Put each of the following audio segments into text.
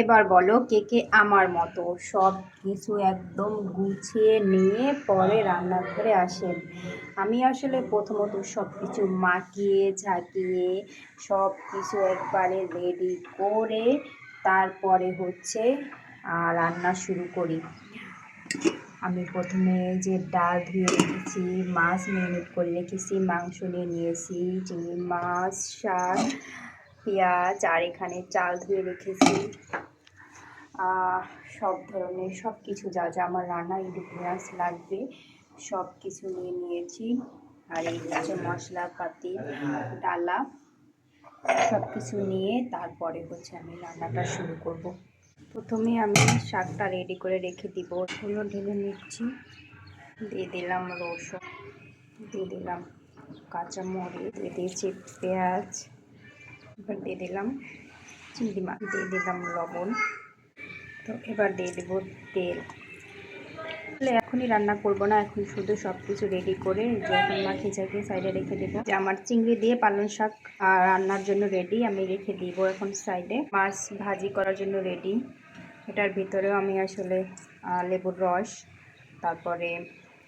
এবার বলো, কে কে আমার মতো? সব কিছু একদম গুছিয়ে নিয়ে পরে রান্নাঘরে আসেন। আমি আসলে প্রথমত সব কিছু মাখিয়ে, ঝাঁকিয়ে সব কিছু একবারে রেডি করে তারপরে হচ্ছে রান্না শুরু করি। আমি প্রথমে যে ডাল ধুয়ে রেখেছি, মাছ ম্যারিনেট করে রেখেছি, মাংস নিয়ে নিয়েছি, চিংড়ি মাছ, শাক পেঁয়াজ আর এখানে চাল ধুয়ে রেখেছি। সব ধরনের সব কিছু যা যা আমার রান্না ইনগ্রিডিয়েন্টস লাগবে, সব কিছু নিয়ে নিয়েছি। আর এই হচ্ছে মশলাপাতি, ডালা, সব কিছু নিয়ে তারপরে হচ্ছে আমি রান্নাটা শুরু করব। প্রথমে আমি শাকটা রেডি করে রেখে দিব। ওগুলো ঢেলে নিচ্ছি। দিয়ে দিলাম রসুন, দিয়ে দিলাম কাঁচামরিচ, দিয়ে দিয়েছি পেঁয়াজ। এবার দিয়ে দিলাম চিংড়ি মাছ দিয়ে দিলাম লবণ। তো এবার দিয়ে দেবো তেল। তাহলে এখনই রান্না করব না, এখন শুধু সব কিছু রেডি করে যে এখন মাখিয়ে ঝাঁকিয়ে সাইডে রেখে দেবো। যে আমার চিংড়ি দিয়ে পালং শাক রান্নার জন্য রেডি আমি রেখে দিব এখন সাইডে মাছ ভাজি করার জন্য রেডি এটার ভিতরেও আমি আসলে লেবুর রস, তারপরে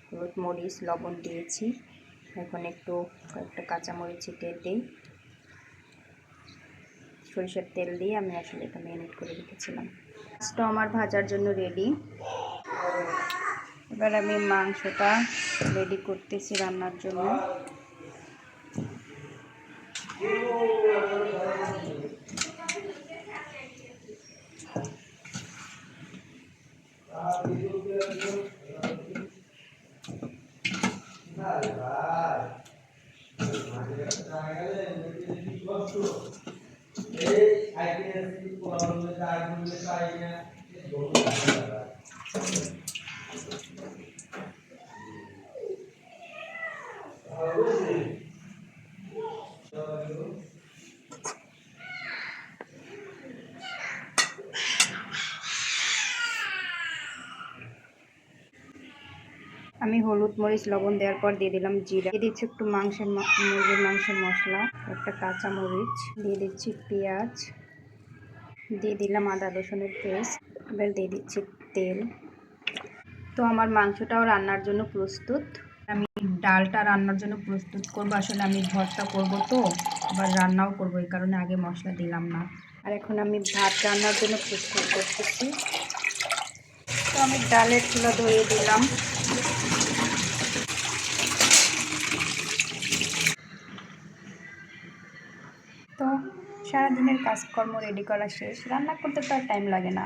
হলুদ মরিচ, লবণ দিয়েছি। এখন একটু কয়েকটা কাঁচামরিচ ছিটিয়ে দিই। সরিষার তেল দিয়ে আমি আসলে এটা ম্যারিনেট করে রেখেছিলাম। মাছটা আমার ভাজার জন্য রেডি এবার আমি মাংসটা রেডি করতেছি রান্নার জন্য। আমি হলুদ মরিচ লবণ দেওয়ার পর দিয়ে দিলাম জিরা। দিয়ে দিচ্ছি একটু মাংসের মুরগির মাংসের মশলা, একটা কাঁচা মরিচ। দিয়ে দিচ্ছি পেঁয়াজ। দিয়ে দিলাম আদা রসুনের পেস্ট। এবার দিয়ে দিচ্ছি তেল। তো আমার মাংসটাও রান্নার জন্য প্রস্তুত। আমি ডালটা রান্নার জন্য প্রস্তুত করব। আসলে আমি ভর্তা করব তো, আবার রান্নাও করব, এই কারণে আগে মশলা দিলাম না। আর এখন আমি ভাত রান্নার জন্য প্রস্তুত করতেছি। তো আমি ডালের চুলা ধরিয়ে দিলাম। তো সারাদিনের কাজকর্ম রেডি করা শেষ রান্না করতে তো আর টাইম লাগে না।